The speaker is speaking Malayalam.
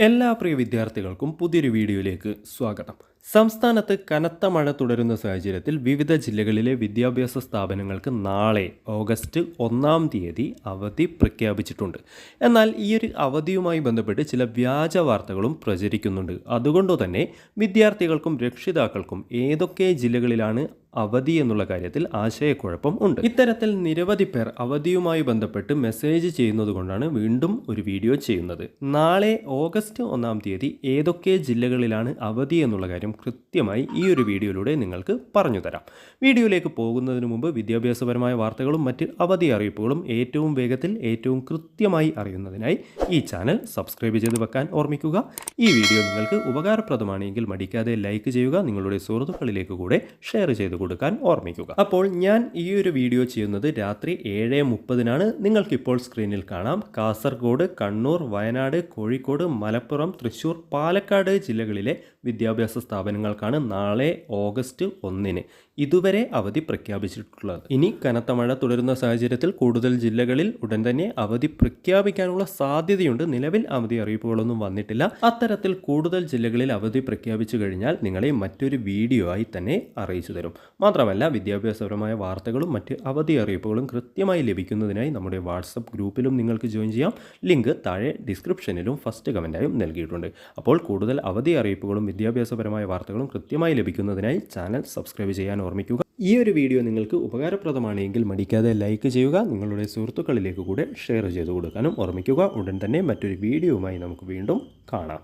എല്ലാ പ്രിയ വിദ്യാർത്ഥികൾക്കും പുതിയൊരു വീഡിയോയിലേക്ക് സ്വാഗതം. സംസ്ഥാനത്ത് കനത്ത മഴ തുടരുന്ന സാഹചര്യത്തിൽ വിവിധ ജില്ലകളിലെ വിദ്യാഭ്യാസ സ്ഥാപനങ്ങൾക്ക് നാളെ ഓഗസ്റ്റ് ഒന്നാം തീയതി അവധി പ്രഖ്യാപിച്ചിട്ടുണ്ട്. എന്നാൽ ഈയൊരു അവധിയുമായി ബന്ധപ്പെട്ട് ചില വ്യാജ വാർത്തകളും പ്രചരിക്കുന്നുണ്ട്. അതുകൊണ്ടുതന്നെ വിദ്യാർത്ഥികൾക്കും രക്ഷിതാക്കൾക്കും ഏതൊക്കെ ജില്ലകളിലാണ് അവധി എന്നുള്ള കാര്യത്തിൽ ആശയക്കുഴപ്പം ഉണ്ട്. ഇത്തരത്തിൽ നിരവധി പേർ അവധിയുമായി ബന്ധപ്പെട്ട് മെസ്സേജ് ചെയ്യുന്നത് കൊണ്ടാണ് വീണ്ടും ഒരു വീഡിയോ ചെയ്യുന്നത്. നാളെ ഓഗസ്റ്റ് ഒന്നാം തീയതി ഏതൊക്കെ ജില്ലകളിലാണ് അവധി എന്നുള്ള കാര്യം കൃത്യമായി ഈ ഒരു വീഡിയോയിലൂടെ നിങ്ങൾക്ക് പറഞ്ഞു തരാം. വീഡിയോയിലേക്ക് പോകുന്നതിന് മുമ്പ് വിദ്യാഭ്യാസപരമായ വാർത്തകളും മറ്റ് അവധി അറിയിപ്പുകളും ഏറ്റവും വേഗത്തിൽ ഏറ്റവും കൃത്യമായി അറിയുന്നതിനായി ഈ ചാനൽ സബ്സ്ക്രൈബ് ചെയ്ത് വെക്കാൻ ഓർമ്മിക്കുക. ഈ വീഡിയോ നിങ്ങൾക്ക് ഉപകാരപ്രദമാണെങ്കിൽ മടിക്കാതെ ലൈക്ക് ചെയ്യുക നിങ്ങളുടെ സുഹൃത്തുക്കളിലേക്ക് കൂടെ ഷെയർ ചെയ്ത് കൊടുക്കാൻ ഓർമ്മിക്കുക. അപ്പോൾ ഞാൻ ഈ ഒരു വീഡിയോ ചെയ്യുന്നത് രാത്രി ഏഴ് മുപ്പതിനാണ്. നിങ്ങൾക്കിപ്പോൾ സ്ക്രീനിൽ കാണാം. കാസർഗോഡ് കണ്ണൂർ വയനാട് കോഴിക്കോട് മലപ്പുറം തൃശൂർ പാലക്കാട് ജില്ലകളിലെ വിദ്യാഭ്യാസ സ്ഥാപനങ്ങൾക്കാണ് നാളെ ഓഗസ്റ്റ് ഒന്നിന് ഇതുവരെ അവധി പ്രഖ്യാപിച്ചിട്ടുള്ളത്. ഇനി കനത്ത മഴ തുടരുന്ന സാഹചര്യത്തിൽ കൂടുതൽ ജില്ലകളിൽ ഉടൻ തന്നെ അവധി പ്രഖ്യാപിക്കാനുള്ള സാധ്യതയുണ്ട്. നിലവിൽ അവധി അറിയിപ്പുകളൊന്നും വന്നിട്ടില്ല. അത്തരത്തിൽ കൂടുതൽ ജില്ലകളിൽ അവധി പ്രഖ്യാപിച്ചു കഴിഞ്ഞാൽ നിങ്ങളെ മറ്റൊരു വീഡിയോ ആയി തന്നെ അറിയിച്ചു തരും. മാത്രമല്ല വിദ്യാഭ്യാസപരമായ വാർത്തകളും മറ്റ് അവധി അറിയിപ്പുകളും കൃത്യമായി ലഭിക്കുന്നതിനായി നമ്മുടെ വാട്സപ്പ് ഗ്രൂപ്പിലും നിങ്ങൾക്ക് ജോയിൻ ചെയ്യാം. ലിങ്ക് താഴെ ഡിസ്ക്രിപ്ഷനിലും ഫസ്റ്റ് കമന്റായും നൽകിയിട്ടുണ്ട്. അപ്പോൾ കൂടുതൽ അവധി അറിയിപ്പുകളും വിദ്യാഭ്യാസപരമായ വാർത്തകളും കൃത്യമായി ലഭിക്കുന്നതിനായി ചാനൽ സബ്സ്ക്രൈബ് ചെയ്യാൻ ഓർമ്മിക്കുക. ഈ ഒരു വീഡിയോ നിങ്ങൾക്ക് ഉപകാരപ്രദമാണെങ്കിൽ മടിക്കാതെ ലൈക്ക് ചെയ്യുക നിങ്ങളുടെ സുഹൃത്തുക്കളിലേക്ക് കൂടെ ഷെയർ ചെയ്ത് കൊടുക്കാനും ഓർമ്മിക്കുക. ഉടൻ തന്നെ മറ്റൊരു വീഡിയോയുമായി നമുക്ക് വീണ്ടും കാണാം.